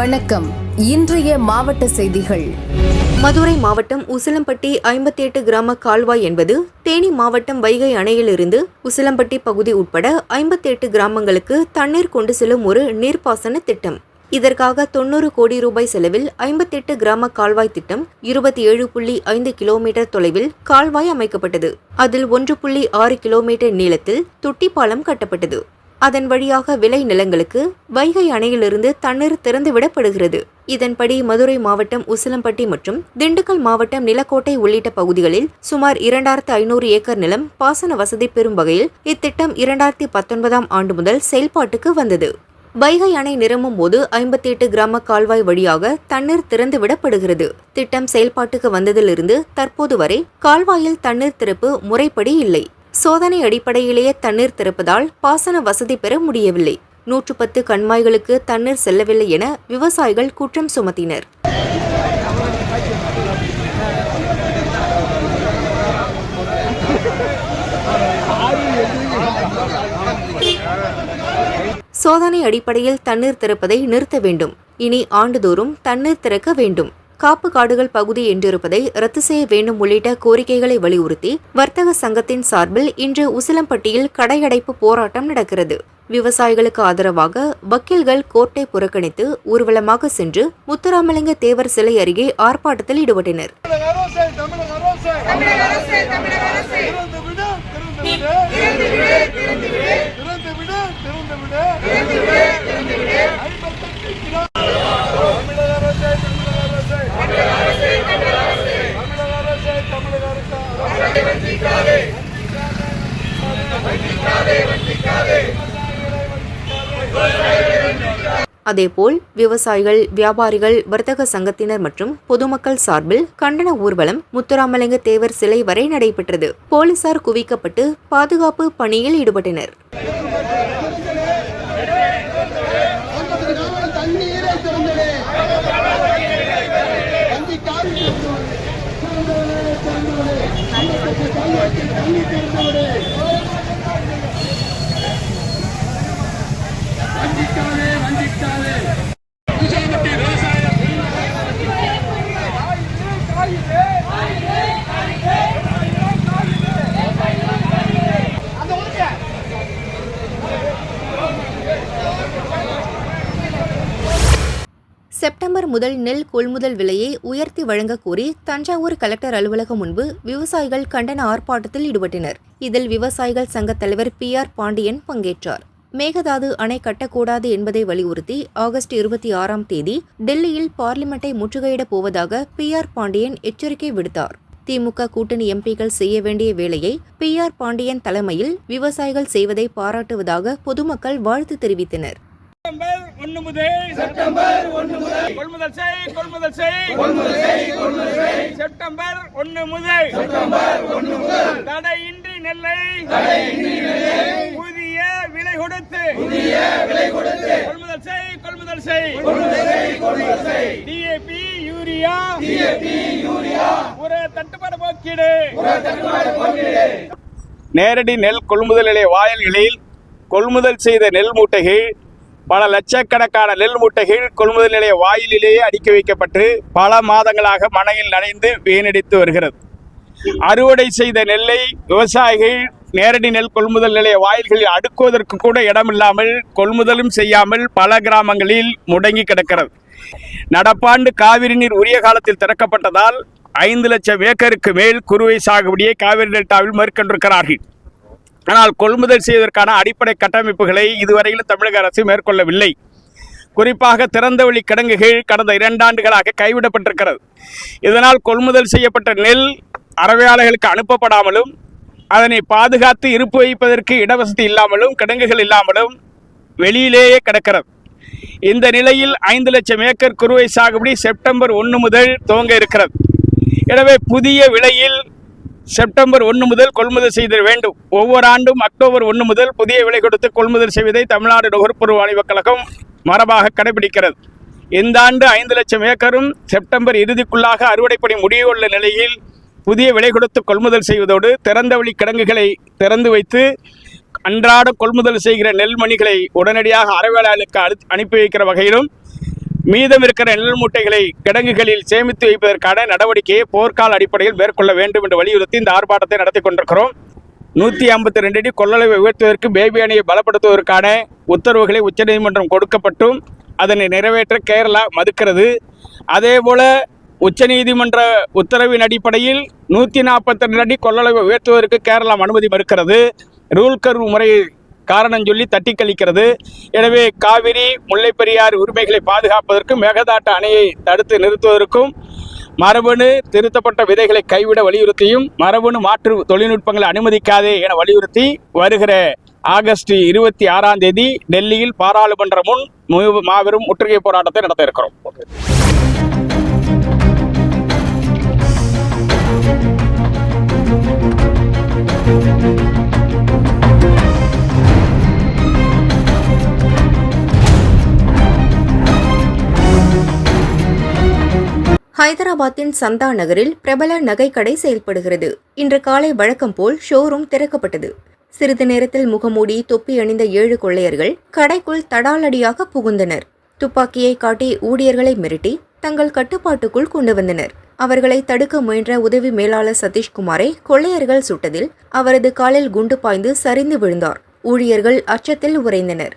வணக்கம். இன்றைய மாவட்ட செய்திகள். மதுரை மாவட்டம் உசிலம்பட்டி ஐம்பத்தி எட்டு கிராம கால்வாய் என்பது தேனி மாவட்டம் வைகை அணையிலிருந்து உசிலம்பட்டி பகுதி உட்பட ஐம்பத்தி எட்டு கிராமங்களுக்கு தண்ணீர் கொண்டு செல்லும் ஒரு நீர்ப்பாசன திட்டம். இதற்காக தொண்ணூறு கோடி ரூபாய் செலவில் ஐம்பத்தெட்டு கிராம கால்வாய் திட்டம் இருபத்தி ஏழு புள்ளி ஐந்து கிலோமீட்டர் தொலைவில் கால்வாய் அமைக்கப்பட்டது. அதில் ஒன்று புள்ளி ஆறு கிலோமீட்டர் நீளத்தில் தொட்டி பாலம் கட்டப்பட்டது. அதன் வழியாக விளை நிலங்களுக்கு வைகை அணையிலிருந்து தண்ணீர் திறந்துவிடப்படுகிறது இதன்படி மதுரை மாவட்டம் உசிலம்பட்டி மற்றும் திண்டுக்கல் மாவட்டம் நிலக்கோட்டை உள்ளிட்ட பகுதிகளில் சுமார் இரண்டாயிரத்து ஐநூறு ஏக்கர் நிலம் பாசன வசதி பெறும் வகையில் இத்திட்டம் இரண்டாயிரத்தி பத்தொன்பதாம் ஆண்டு முதல் செயல்பாட்டுக்கு வந்தது. வைகை அணை நிரம்பும் போது ஐம்பத்தி எட்டு கிராம கால்வாய் வழியாக தண்ணீர் திறந்து விடப்படுகிறது. திட்டம் செயல்பாட்டுக்கு வந்ததிலிருந்து தற்போது வரை கால்வாயில் தண்ணீர் திறப்பு முறைப்படி இல்லை. சோதனை அடிப்படையிலேயே தண்ணீர் திறப்பதால் பாசன வசதி பெற முடியவில்லை. நூற்று பத்து கண்மாய்களுக்கு தண்ணீர் செல்லவில்லை என விவசாயிகள் குற்றம் சுமத்தினர். சோதனை அடிப்படையில் தண்ணீர் திறப்பதை நிறுத்த வேண்டும். இனி ஆண்டுதோறும் தண்ணீர் திறக்க வேண்டும். காப்பு காடுகள் பகுதி என்றிருப்பதை ரத்து செய்ய வேண்டும் உள்ளிட்ட கோரிக்கைகளை வலியுறுத்தி வர்த்தக சங்கத்தின் சார்பில் இன்று உசிலம்பட்டியில் கடையடைப்பு போராட்டம் நடக்கிறது. விவசாயிகளுக்கு ஆதரவாக வக்கீல்கள் கோர்ட்டை புறக்கணித்து ஊர்வலமாக சென்று முத்துராமலிங்க தேவர் சிலை அருகே ஆர்ப்பாட்டத்தில் ஈடுபட்டனர். தமிழக அரசு திறந்து விடு திறந்து விடு திறந்து விடு திறந்து விடு திறந்து விடு திறந்து விடு ஐம்பத்தெட்டு கிலோ தமிழக அரசு தமிழக அரசு தமிழக அரசு தமிழக அரசு தமிழக அரசு வஞ்சிக்காதே வஞ்சிக்காதே வஞ்சிக்காதே அதேபோல் விவசாயிகள் வியாபாரிகள் வர்த்தக சங்கத்தினர் மற்றும் பொதுமக்கள் சார்பில் கண்டன ஊர்வலம் முத்துராமலிங்க தேவர் சிலை வரை நடைபெற்றது. போலீசார் குவிக்கப்பட்டு பாதுகாப்பு பணியில் ஈடுபட்டனர். தண்ணீரை செப்டம்பர் முதல் நெல் கொள்முதல் விலையை உயர்த்தி வழங்கக் கோரி தஞ்சாவூர் கலெக்டர் அலுவலகம் முன்பு விவசாயிகள் கண்டன ஆர்ப்பாட்டத்தில் ஈடுபட்டனர். இதில் விவசாயிகள் சங்கத் தலைவர் பி ஆர் பாண்டியன் பங்கேற்றார். மேகதாது அணை கட்டக்கூடாது என்பதை வலியுறுத்தி ஆகஸ்ட் இருபத்தி ஆறாம் தேதி டெல்லியில் பார்லிமெண்டை முற்றுகையிடப் போவதாக பி ஆர் பாண்டியன் எச்சரிக்கை விடுத்தார். திமுக கூட்டணி எம்பிக்கள் செய்ய வேண்டிய வேலையை பி ஆர் பாண்டியன் தலைமையில் விவசாயிகள் செய்வதை பாராட்டுவதாக பொதுமக்கள் வாழ்த்து தெரிவித்தனர். செப்டம்பர் ஒன்று முதல் செப்டம்பர் ஒன்று முதல் கொள்முதல் செய் கொள்முதல் செய். கொள்முதல் செய் கொள்முதல் செய். செப்டம்பர் ஒன்று முதல் செப்டம்பர் ஒன்று முதல் தடையின்றி நெல்லை. புதிய கொடுத்து. புதிய விலை கொடுத்து கொள்முதல் செய் கொள்முதல் செய். கொள்முதல் செய் கொள்முதல் செய் டிஏபி யூரியா. டிஏபி யூரியா ஒரு தட்டுப்பாடு போக்கிடு. ஒரு தட்டுப்பாடு போக்கிடு நேரடி நெல் கொள்முதல் நிலைய வாயில்களில் கொள்முதல் செய்த நெல் மூட்டைகள் பல லட்சக்கணக்கான நெல் மூட்டைகள் கொள்முதல் நிலைய வாயிலிலேயே அடுக்கி வைக்கப்பட்டு பல மாதங்களாக மனையில் நனைந்து வீணடித்து வருகிறது. அறுவடை செய்த நெல்லை விவசாயிகள் நேரடி நெல் கொள்முதல் நிலைய வாயில்களில் அடுக்குவதற்கு கூட இடமில்லாமல் கொள்முதலும் செய்யாமல் பல கிராமங்களில் முடங்கி கிடக்கிறது. நடப்பாண்டு காவிரி நீர் உரிய காலத்தில் திறக்கப்பட்டதால் ஐந்து லட்சம் ஏக்கருக்கு மேல் குறுவை சாகுபடியை காவிரி டெல்டாவில் மேற்கொண்டிருக்கிறார்கள். ஆனால் கொள்முதல் செய்வதற்கான அடிப்படை கட்டமைப்புகளை இதுவரையிலும் தமிழக அரசு மேற்கொள்ளவில்லை. குறிப்பாக திறந்தவெளி கிடங்குகள் கடந்த இரண்டாண்டுகளாக கைவிடப்பட்டிருக்கிறது. இதனால் கொள்முதல் செய்யப்பட்ட நெல் அறவையாளர்களுக்கு அனுப்பப்படாமலும் அதனை பாதுகாத்து இருப்பு வைப்பதற்கு இடவசதி இல்லாமலும் கிடங்குகள் இல்லாமலும் வெளியிலேயே கிடக்கிறது. இந்த நிலையில் ஐந்து லட்சம் ஏக்கர் குறுவை சாகுபடி செப்டம்பர் ஒன்று முதல் துவங்க இருக்கிறது. எனவே புதிய விலையில் செப்டம்பர் ஒன்று முதல் கொள்முதல் செய்தல் வேண்டும். ஒவ்வொரு ஆண்டும் அக்டோபர் ஒன்று முதல் புதிய விலை கொடுத்து கொள்முதல் செய்வதை தமிழ்நாடு நுகர்பொருள் வாணிபக் கழகம் மரபாக கடைபிடிக்கிறது. இந்த ஆண்டு ஐந்து லட்சம் ஏக்கரும் செப்டம்பர் இறுதிக்குள்ளாக அறுவடை பணி முடிவுள்ள நிலையில் புதிய விலை கொடுத்து கொள்முதல் செய்வதோடு திறந்தவெளி கிடங்குகளை திறந்து வைத்து அன்றாட கொள்முதல் செய்கிற நெல்மணிகளை உடனடியாக அறவேளாளுக்கு அனு அனுப்பி வைக்கிற வகையிலும் மீதம் இருக்கிற நெல் மூட்டைகளை கிடங்குகளில் சேமித்து வைப்பதற்கான நடவடிக்கையை போர்க்கால அடிப்படையில் மேற்கொள்ள வேண்டும் என்று வலியுறுத்தி இந்த ஆர்ப்பாட்டத்தை நடத்தி கொண்டிருக்கிறோம். நூற்றி ஐம்பத்தி ரெண்டு அடி கொள்ளளவை உயர்த்துவதற்கு பேபி அணியை பலப்படுத்துவதற்கான உத்தரவுகளை உச்சநீதிமன்றம் கொடுக்கப்பட்டும். அதனை நிறைவேற்ற கேரளா மறுக்கிறது. அதேபோல உச்சநீதிமன்ற உத்தரவின் அடிப்படையில் நூற்றி நாற்பத்தி ரெண்டு அடி கொள்ளளவை உயர்த்துவதற்கு கேரளா அனுமதி மறுக்கிறது. ரூல் கர்வு முறையை காரணம் சொல்லி தட்டி கழிக்கிறது எனவே காவிரி முல்லை பெரியார் உரிமைகளை பாதுகாப்பதற்கும் மேகதாட்டு அணையை தடுத்து நிறுத்துவதற்கும் மரபணு திருத்தப்பட்ட விதைகளை கைவிட வலியுறுத்தியும் மரபணு மாற்று தொழில்நுட்பங்களை அனுமதிக்காதே என வலியுறுத்தி வருகிற ஆகஸ்ட் இருபத்தி ஆறாம் தேதி டெல்லியில் பாராளுமன்ற முன் மாபெரும் முற்றுகை போராட்டத்தை நடத்த இருக்கிறோம். ஹைதராபாத்தின் சந்தா நகரில் பிரபல நகைக்கடை செயல்படுகிறது. இன்று காலை வழக்கம் போல் ஷோரூம் திறக்கப்பட்டது. சிறிது நேரத்தில் முகமூடி தொப்பி அணிந்த ஏழு கொள்ளையர்கள் கடைக்குள் தடாலடியாக புகுந்தனர். துப்பாக்கியை காட்டி ஊழியர்களை மிரட்டி தங்கள் கட்டுப்பாட்டுக்குள் கொண்டு வந்தனர். அவர்களை தடுக்க முயன்ற உதவி மேலாளர் சதீஷ்குமாரை கொள்ளையர்கள் சுட்டதில் அவரது காலில் குண்டு பாய்ந்து சரிந்து விழுந்தார். ஊழியர்கள் அச்சத்தில் உறைந்தனர்.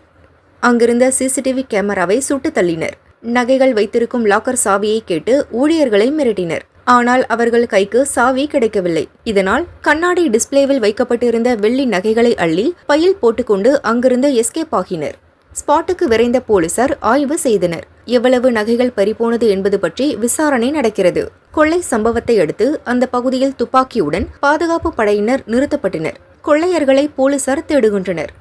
அங்கிருந்த சிசிடிவி கேமராவை சுட்டு தள்ளினர். நகைகள் வைத்திருக்கும் லாக்கர் சாவியை கேட்டு ஊழியர்களை மிரட்டினர். ஆனால் அவர்கள் கைக்கு சாவி கிடைக்கவில்லை. இதனால் கண்ணாடி டிஸ்ப்ளேவில் வைக்கப்பட்டிருந்த வெள்ளி நகைகளை அள்ளி பையில் போட்டுக்கொண்டு அங்கிருந்து எஸ்கேப் ஆகினர். ஸ்பாட்டுக்கு விரைந்த போலீசார் ஆய்வு செய்தனர். எவ்வளவு நகைகள் பறிபோனது என்பது பற்றி விசாரணை நடக்கிறது. கொள்ளை சம்பவத்தை அடுத்து அந்த பகுதியில் துப்பாக்கியுடன் பாதுகாப்பு படையினர் நிறுத்தப்பட்டனர். கொள்ளையர்களை போலீசார் தேடுகின்றனர்.